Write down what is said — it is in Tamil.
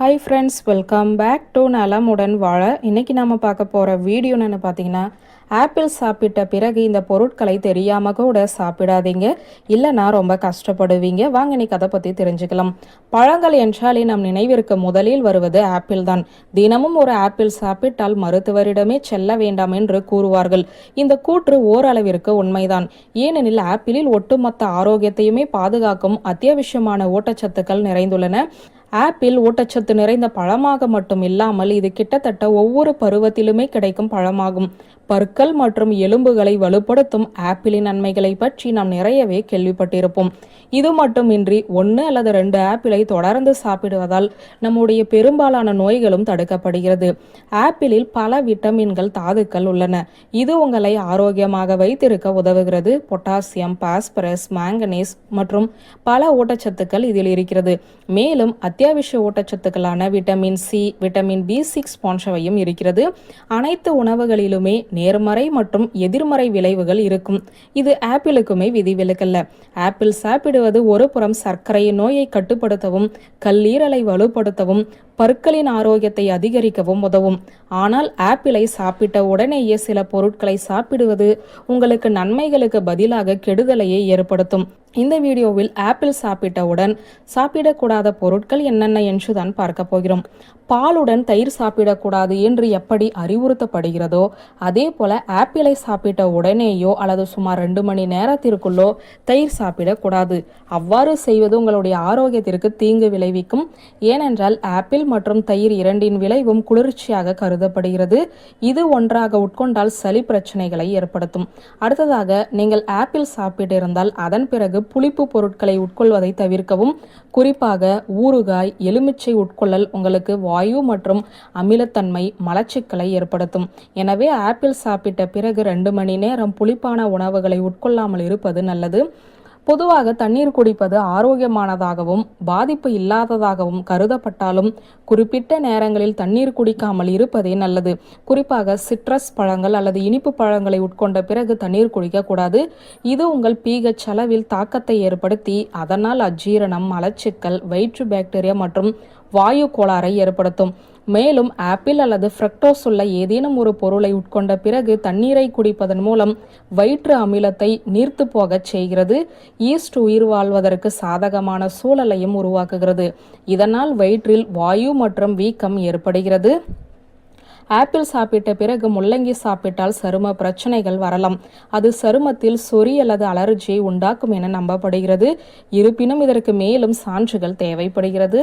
Hi friends welcome back to நலமுடன் வாழ. இன்னைக்கு நாம பார்க்க போகிற வீடியோ என்னென்னு பார்த்தீங்கன்னா ஆப்பிள் சாப்பிட்ட பிறகு இந்த பொருட்களை தெரியாமல் கூட சாப்பிடாதீங்க. இல்லைனா ரொம்ப கஷ்டப்படுவீங்க. வாங்க நீ அதை பற்றி தெரிஞ்சுக்கலாம். பழங்கள் என்றாலே நம் நினைவிற்கு முதலில் வருவது ஆப்பிள் தான். தினமும் ஒரு ஆப்பிள் சாப்பிட்டால் மருத்துவரிடமே செல்ல வேண்டாம் என்று கூறுவார்கள். இந்த கூற்று ஓரளவிற்கு உண்மைதான். ஏனெனில் ஆப்பிளில் ஒட்டுமொத்த ஆரோக்கியத்தையுமே பாதுகாக்கும் அத்தியாவசியமான ஊட்டச்சத்துக்கள் நிறைந்துள்ளன. ஆப்பிள் ஊட்டச்சத்து நிறைந்த பழமாக மட்டும் இல்லாமல் இது கிட்டத்தட்ட ஒவ்வொரு பருவத்திலுமே கிடைக்கும் பழமாகும். பற்கள் மற்றும் எலும்புகளை வலுப்படுத்தும் ஆப்பிளின் நன்மைகளை பற்றி நாம் நிறையவே கேள்விப்பட்டிருப்போம். இது மட்டுமின்றி ஒன்று அல்லது ரெண்டு ஆப்பிளை தொடர்ந்து சாப்பிடுவதால் நம்முடைய பெரும்பாலான நோய்களும் தடுக்கப்படுகிறது. ஆப்பிளில் பல விட்டமின்கள் தாதுக்கள் உள்ளன. இது உங்களை ஆரோக்கியமாக வைத்திருக்க உதவுகிறது. பொட்டாசியம் பாஸ்பரஸ் மாங்கனீஸ் மற்றும் பல ஊட்டச்சத்துக்கள் இதில் இருக்கிறது. மேலும் அத்தியாவசிய ஊட்டச்சத்துக்களான vitamin C vitamin B six போன்றவையும் இருக்கிறது. அனைத்து உணவுகளிலுமே நேர்மறை மற்றும் எதிர்மறை விளைவுகள் இருக்கும். இது ஆப்பிளுக்குமே விதிவிலக்கல்ல. ஆப்பிள் சாப்பிடுவது ஒரு புறம் சர்க்கரை நோயை கட்டுப்படுத்தவும் கல்லீரலை வலுப்படுத்தவும் பற்களின் ஆரோக்கியத்தை அதிகரிக்கவும் உதவும். ஆனால் ஆப்பிளை சாப்பிட்ட உடனேயே சில பொருட்களை சாப்பிடுவது உங்களுக்கு நன்மைகளுக்கு பதிலாக கெடுதலையே ஏற்படுத்தும். இந்த வீடியோவில் ஆப்பிள் சாப்பிட்டவுடன் சாப்பிடக்கூடாத பொருட்கள் என்னென்ன என்று தான் பார்க்க போகிறோம். பாலுடன் தயிர் சாப்பிடக்கூடாது என்று எப்படி அறிவுறுத்தப்படுகிறதோ அதே போல ஆப்பிளை சாப்பிட்ட உடனேயோ அல்லது சுமார் ரெண்டு மணி நேரத்திற்குள்ளோ தயிர் சாப்பிடக்கூடாது. அவ்வாறு செய்வது உங்களுடைய ஆரோக்கியத்திற்கு தீங்கு விளைவிக்கும். ஏனென்றால் ஆப்பிள் மற்றும் தயிர் இரண்டின் விளைவும் குளிர்ச்சியாக கருதப்படுகிறது. இது ஒன்றாக உட்கொண்டால் சளி பிரச்சனைகளை ஏற்படுத்தும். அடுத்ததாக நீங்கள் ஆப்பிள் சாப்பிட்டிருந்தால் அதன் பிறகு புளிப்பு பொருட்களை உட்கொள்வதை தவிர்க்கவும். குறிப்பாக ஊறுகாய் எலுமிச்சை உட்கொள்ளல் உங்களுக்கு வாயு மற்றும் அமிலத்தன்மை மலச்சிக்கலை ஏற்படுத்தும். எனவே ஆப்பிள் சாப்பிட்ட பிறகு ரெண்டு மணி நேரம் புளிப்பான உணவுகளை உட்கொள்ளாமல் இருப்பது நல்லது. பொதுவாக தண்ணீர் குடிப்பது ஆரோக்கியமானதாகவும் பாதிப்பு இல்லாததாகவும் கருதப்பட்டாலும் குறிப்பிட்ட நேரங்களில் தண்ணீர் குடிக்காமல் இருப்பதே நல்லது. குறிப்பாக சிட்ரஸ் பழங்கள் அல்லது இனிப்பு பழங்களை உட்கொண்ட பிறகு தண்ணீர் குடிக்கக்கூடாது. இது உங்கள் பீகச் அளவில் தாக்கத்தை ஏற்படுத்தி அதனால் அஜீரணம் மலச்சிக்கல் வயிற்று பாக்டீரியா மற்றும் வாயு கோளாறை ஏற்படுத்தும். மேலும் ஆப்பிள் அல்லது ஃப்ரக்டோஸ் உள்ள ஏதேனும் ஒரு பொருளை உட்கொண்ட பிறகு தண்ணீரை குடிப்பதன் மூலம் வயிற்று அமிலத்தை நீர்த்து போகச் செய்கிறது. ஈஸ்ட் உயிர் வாழ்வதற்கு சாதகமான சூழலையும் உருவாக்குகிறது. இதனால் வயிற்றில் வாயு மற்றும் வீக்கம் ஏற்படுகிறது. ஆப்பிள் சாப்பிட்ட பிறகு முள்ளங்கி சாப்பிட்டால் சரும பிரச்சனைகள் வரலாம். அது சருமத்தில் சொறி அல்லது அலர்ஜியை உண்டாக்கும் என நம்பப்படுகிறது. இருப்பினும் இதற்கு மேலும் சான்றுகள் தேவைப்படுகிறது.